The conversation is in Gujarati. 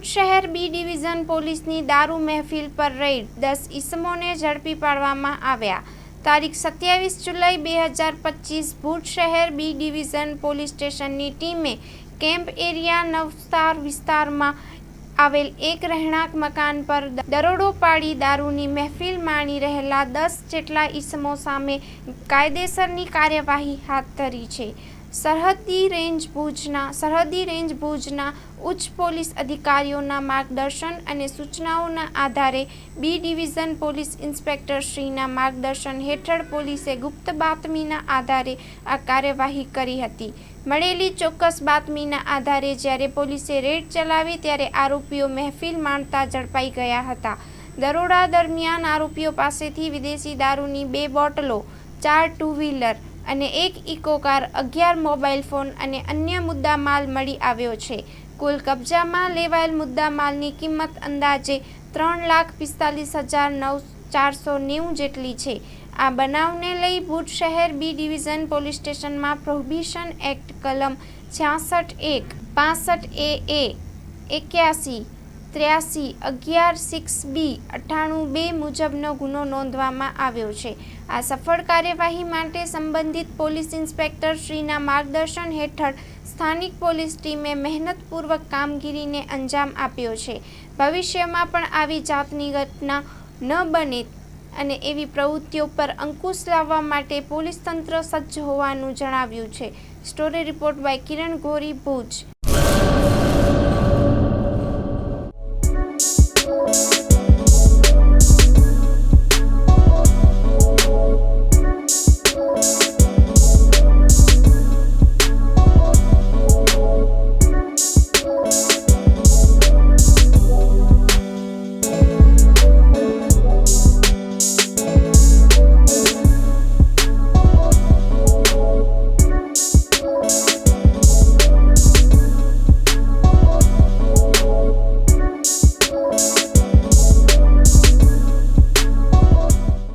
ભુજ શહેર બી ડિવિઝન પોલીસની દારૂ મહેફિલ પર રેડ, દસ ઈસમોને ઝડપી પાડવામાં આવ્યા. તારીખ સત્યાવીસ જુલાઈ બે હજાર પચીસ ભુજ શહેર બી ડિવિઝન પોલીસ સ્ટેશનની ટીમે કેમ્પ એરિયા નવસ્તાર વિસ્તારમાં આવેલ એક રહેણાંક મકાન પર દરોડો પાડી દારૂની મહેફિલ માણી રહેલા દસ જેટલા ઈસમો સામે કાયદેસરની કાર્યવાહી હાથ ધરી છે. સરહદી રેન્જ ભુજના, સરહદી રેન્જ ભુજના ઉચ્ચ પોલીસ અધિકારીઓના માર્ગદર્શન અને સૂચનાઓના આધારે બી ડિવિઝન પોલીસ ઇન્સ્પેક્ટર શ્રીના માર્ગદર્શન હેઠળ પોલીસે ગુપ્ત બાતમીના આધારે આ કાર્યવાહી કરી હતી. મળેલી ચોક્કસ બાતમીના આધારે જ્યારે પોલીસે રેડ ચલાવી ત્યારે આરોપીઓ મહેફિલ માણતા ઝડપાઈ ગયા હતા. દરોડા દરમિયાન આરોપીઓ પાસેથી વિદેશી દારૂની બે બોટલો, ચાર ટુ વ્હીલર અને એક ઇકો કાર અગિયાર મોબાઈલ ફોન અને અન્ય મુદ્દા માલ મળી આવ્યો છે. કુલ કબજામાં લેવાયેલ મુદ્દા માલની કિંમત અંદાજે ત્રણ લાખ પિસ્તાલીસ હજાર નવ ચારસો નેવું જેટલી છે. આ બનાવને લઈ ભુજ શહેર બી ડિવિઝન પોલીસ સ્ટેશનમાં પ્રોહિબિશન એક્ટ કલમ છ્યાસઠ એક, પાસઠ એ એ, એક્યાસી ત્ર્યાસી અગિયાર સિક્સ બી અઠ્ઠાણું બે મુજબનો ગુનો નોંધવામાં આવ્યો છે. આ સફળ કાર્યવાહી માટે સંબંધિત પોલીસ ઇન્સ્પેક્ટર શ્રીના માર્ગદર્શન હેઠળ સ્થાનિક પોલીસ ટીમે મહેનતપૂર્વક કામગીરીને અંજામ આપ્યો છે. ભવિષ્યમાં પણ આવી જાતની ઘટના ન બને અને એવી પ્રવૃત્તિઓ પર અંકુશ લાવવા માટે પોલીસ તંત્ર સજ્જ હોવાનું જણાવ્યું છે. Story report by Kiran Gori, Bhuj.